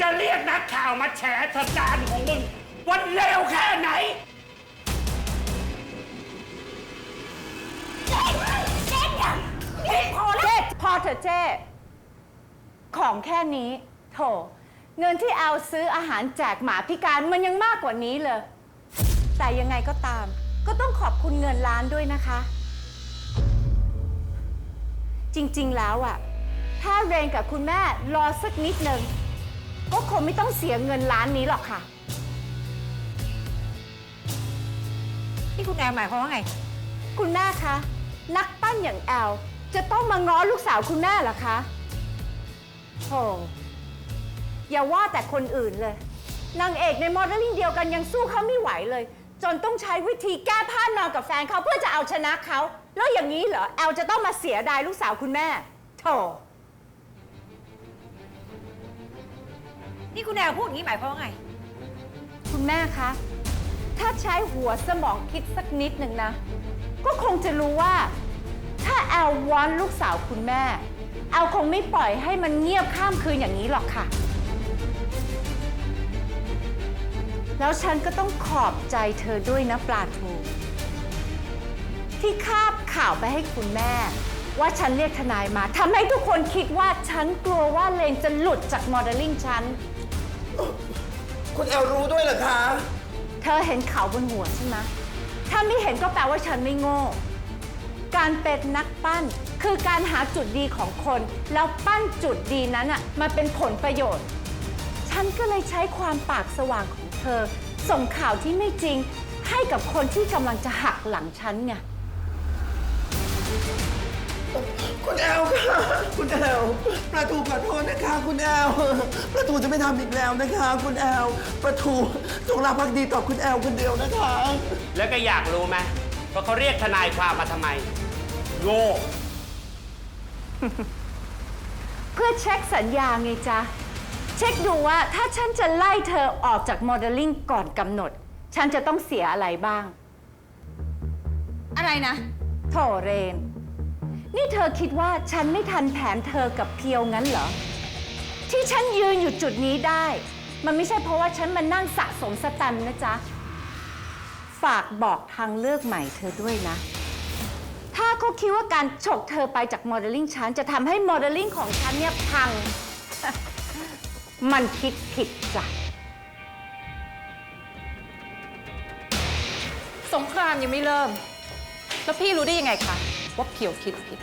จะเรียกนักข่าวมาแฉสการของมึงวันเลวแค่ไหน เจ๊พอแล้ว เจ๊พอเถอะเจ๊ของแค่นี้โถเงินที่เอาซื้ออาหารแจกหมาพิการมันยังมากกว่านี้เลย แต่ยังไงก็ตาม ก็ต้องขอบคุณเงินล้านด้วยนะคะ จริงๆแล้วอะถ้าเรนกับคุณแม่รอสักนิดนึง ก็คงไม่ต้องเสียเงินล้านนี้หรอกค่ะ นี่คุณแอมหมายความว่าไง คุณแม่คะ นักปั้นอย่างแอล จะต้องมาง้อลูกสาวคุณแม่เหรอคะโธ่อย่าว่าแต่คนอื่นเลย นางเอกในโมเดลลิ่งเดียวกันยังสู้เขาไม่ไหวเลย จนต้องใช้วิธีแก้ผ้านอนกับแฟนเขาเพื่อจะเอาชนะเขา แล้วอย่างนี้เหรอแอลจะต้องมาเสียดายลูกสาวคุณแม่โธ่ นี่คุณแอมพูดอย่างนี้หมายความว่าไง คุณแม่คะ ถ้าใช้หัวสมองคิดสักนิดหนึ่งนะ ก็คงจะรู้ว่า ถ้าแอลวอนลูกสาวคุณแม่ แอลคงไม่ปล่อยให้มันเงียบข้ามคืนอย่างนี้หรอกค่ะ แล้วฉันก็ต้องขอบใจเธอด้วยนะปลาทู ที่คาบข่าวไปให้คุณแม่ ว่าฉันเรียกทนายมาทำให้ทุกคนคิดว่าฉันกลัวว่าเลนจะหลุดจากโมเดลลิ่งฉัน คุณแอลรู้ด้วยเหรอคะ เธอเห็นเขาบนหัวใช่ไหมถ้าไม่เห็นก็แปลว่าฉันไม่โง่ การเป็นนักปั้นคือการหาจุดดีของคน แล้วปั้นจุดดีนั้นอะมาเป็นผลประโยชน์ ฉันก็เลยใช้ความปากสว่างของเธอ ส่งข่าวที่ไม่จริง ให้กับคนที่กำลังจะหักหลังฉันไง คุณแอลค่ะ คุณแอลประตูขอโทษนะคะ คุณแอลประตูจะไม่ทำอีกแล้วนะคะ คุณแอลประตูจงรักภักดีต่อคุณแอลคนเดียวนะคะ แล้วก็อยากรู้ไหมว่าเขาเรียกทนายความมาทำไม โง่ เพื่อเช็คสัญญาไงจ๊ะ เช็คดูว่าถ้าฉันจะไล่เธอออกจากโมเดลลิ่งก่อนกำหนด ฉันจะต้องเสียอะไรบ้าง อะไรนะ โถเรน นี่เธอคิดว่าฉันไม่ทันแผนเธอกับเพียวงั้นเหรอ ที่ฉันยืนอยู่จุดนี้ได้ มันไม่ใช่เพราะว่าฉันมานั่งสะสมสแตัมนะจ๊ะ ฝากบอกทางเลือกใหม่เธอด้วยนะ ถ้าเขาคิดว่าการฉกเธอไปจากโมเดลลิ่งฉันจะทำให้โมเดลลิ่งของฉันเนี่ยพัง มันคิดผิดจ้ะ สงครามยังไม่เริ่ม แล้วพี่รู้ได้ยังไงคะว่าเพียวคิดผิด